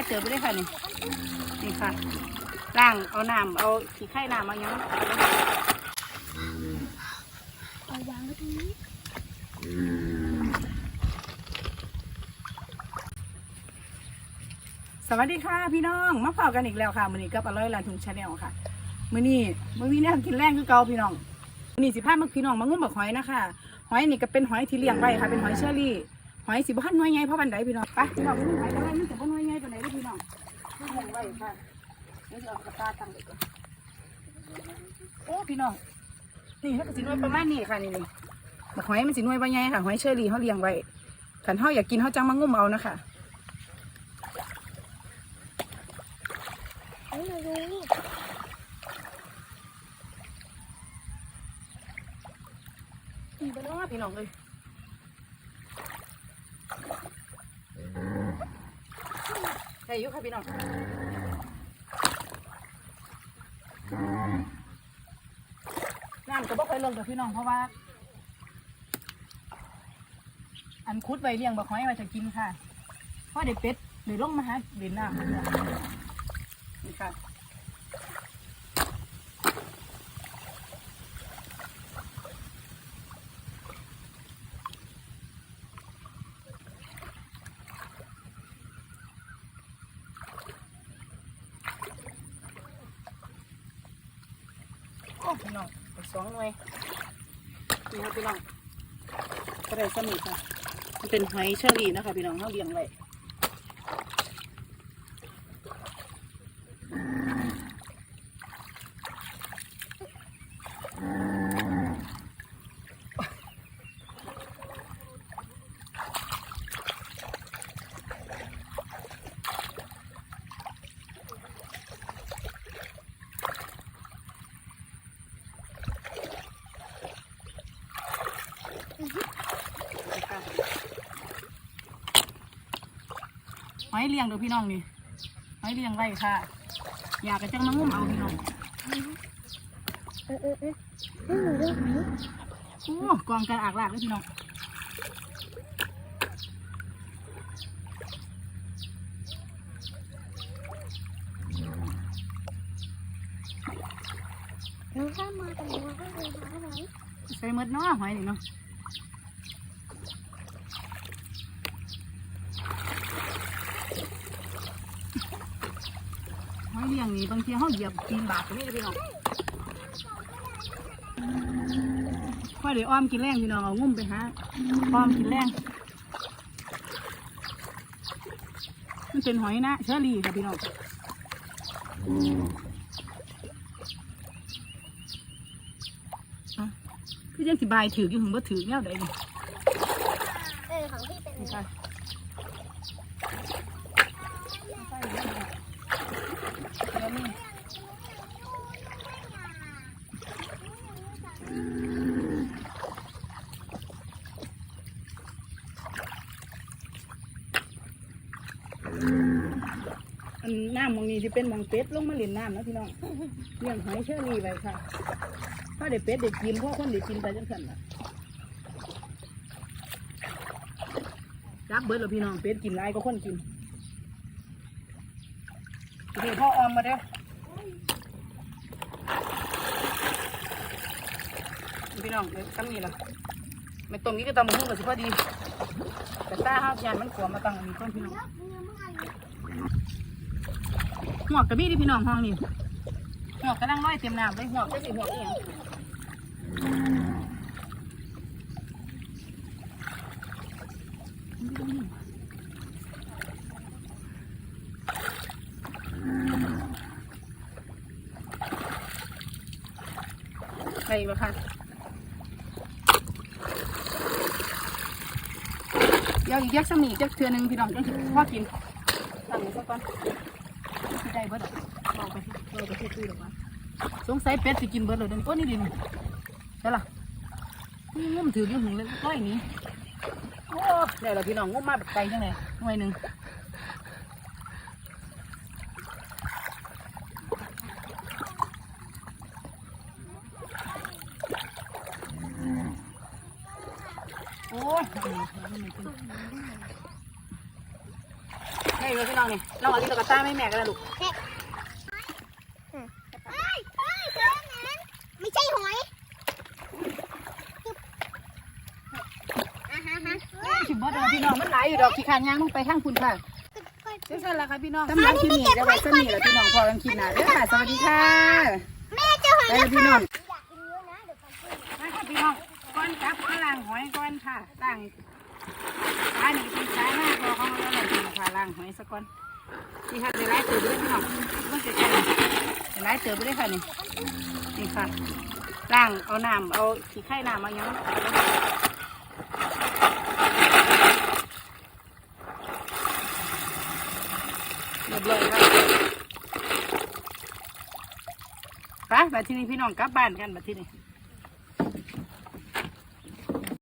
ายเติบไปเลยค่ะนี่นี่ค่ะล้างเอาน้ำเอาขี้ไข่น้ำมายังเอาวางไว้ตรงนี้สวัสดีค่ะพี่น้องมาพอกันอีกแล้วค่ะมื้อนี้กับอร่อยลานทุงชาแนลค่ะมื้อนี้มื้อนี้เนี่ยกินแรงคือเก่าพี่น้องมื้อนี้สิพามาพี่น้องมางุ้มบักหอยนะคะหอยนี่ก็เป็นหอยที่เลี้ยงไว้ค่ะเป็นหอยเชอรี่หอยสิบ่ทันหน่วยใหญ่เพราะบันไดพี่น้องไปพี่น้องไปดูหอยกันเลยมันจะบ่ เลี้ยงไว้ค่ะเดี๋ยวจะเอากระตาตั้งไว้ก่อนโอ้พี่น้องนี่เขาก็สินวยประมาณนี้ค่ะนี่นี่บักหอยมันสินวยบ่ใหญ่ค่ะหอยเชอรี่เขาเลี้ยงไว้คันเฮาอยากกินเฮาจังมางุ้มเอานะคะนี่ไปแล้วพี่น้องเลย ใช่ยุค่ะพี่น้องน้ำก็บ่ค่อยลงกับพี่น้องเพราะว่า อันคุดใบเลี้ยงบักหอยมาจะกินค่ะเพราะเด็กเป็ดเดี๋ยวลงมาหาเด่นน้ำนี่ค่ะ พี่น้องสองหน่วยนี่ครับพี่น้องก็ได้สมิค่ะมันเป็นหอยเชอรี่นะคะพี่น้องเขาเลี้ยงไว้ หอยเลี้ยงเด้อพี่น้องนี่หอยเลี้ยงไว้ค่ะ อยากกระจังมางุ่มเอาพี่น้องเออเออเออให้หนูด้วยไหมโอ้กองกันอากลากเลยพี่น้องแล้วถ้ามาตรงนี้ก็เลยหาไว้ใส่หมดเนาะหอยนี่เนาะ หอยเลี้ยงนี่บางทีเขาเหยียบตีนบาดไปนี่เลยพี่น้องพอเดี๋ยวอ้อมกินแรงพี่น้องเอางุ่มไปหาอ้อมกินแรงมันเป็นหอยนะเชอรี่ค่ะพี่น้องอะคือยังสิบายถืออยู่หึงบ่ถือแนวใดนี่เออของพี่เป็น นี่ค่ะแล้วนี่ อันน้ำมองนี้ที่เป็นมองเป็ดลงมาเล่นน้ำนะพี่น้องเลี้ยงหอยเชอรี่ไว้ค่ะถ้าเด็กเป็ดเด็กกินพ่อคนเด็กกินไปจังสันละจับเบิดแล้วพี่น้องเป็ดกินไรก็คนกินเดี๋ยวพ่อออมมาเด้อพี่น้องเดี๋ยวตั้งนี่ละไม่ตรงนี้ก็ตำหุ้งกับสิพอดี แต่ตาห้าพยานมันขวมาตั้งอันนี้ต้นพี่น้อง หัวกกระบี่ที่พี่น้องห้องนี่หัวกกำลังร้อยเต็มน้ำเลยหัวกจะสิหัวกเองไปอีกแล้วค่ะเดี๋ยวอีกแยกสมีจักเทือหนึงพี่น้องจังสิพ่อกินตั้งไว้สักก่อน ได้เบิดหรอกเราไปที่เราไปที่ตู้หรอกวะสงสัยเป็ดสิกินเบิดเลยเดี๋ยวนี้โอ้นี่ดินได้ล่ะนี่งุ่มถืออยู่หึงเลยร้อยนี้โอ้ได้แล้วพี่น้องงุ่มมาแบบไกลจังเลยหน่วยหนึ่งโอ้ย ได้เลยพี่น้องนี่น้องอลิตกับต้าไม่แม่กันแล้วลูกอยเอ้ยเจอแหนไม่ใช่หอยอะฮะฮะเอ้ยขิมบดเลยพี่น้องมันหลายอยู่ดอกขี้คานย่างลงไปทางคุณค่ะเจ๊สันละค่ะพี่น้องสำหรับคลิปนี้จะไว้สมีแล้วพี่น้องพอกันคลิปหน้าเด้อค่ะสวัสดีค่ะแม่เจอหอยแล้วพี่น้องก่อนมาค่ะพี่น้องก้อนจับมาล้างหอยก้อนค่ะล้าง อันนี้เป็นสายหน้าพอของเราเลยพี่น้องค่ะล้างหอยสักก้อนนี่ค่ะเดี๋ยวไล่เติบไปเลยพี่น้องมันจะแข็งเดี๋ยวไล่เติบไปเลยค่ะนี่นี่ค่ะล้างเอาน้ำเอาขี้ไข่น้ำเอาหยังเรียบร้อยค่ะไปบัดที่นี้พี่น้องกลับบ้านกันบัดที่นี้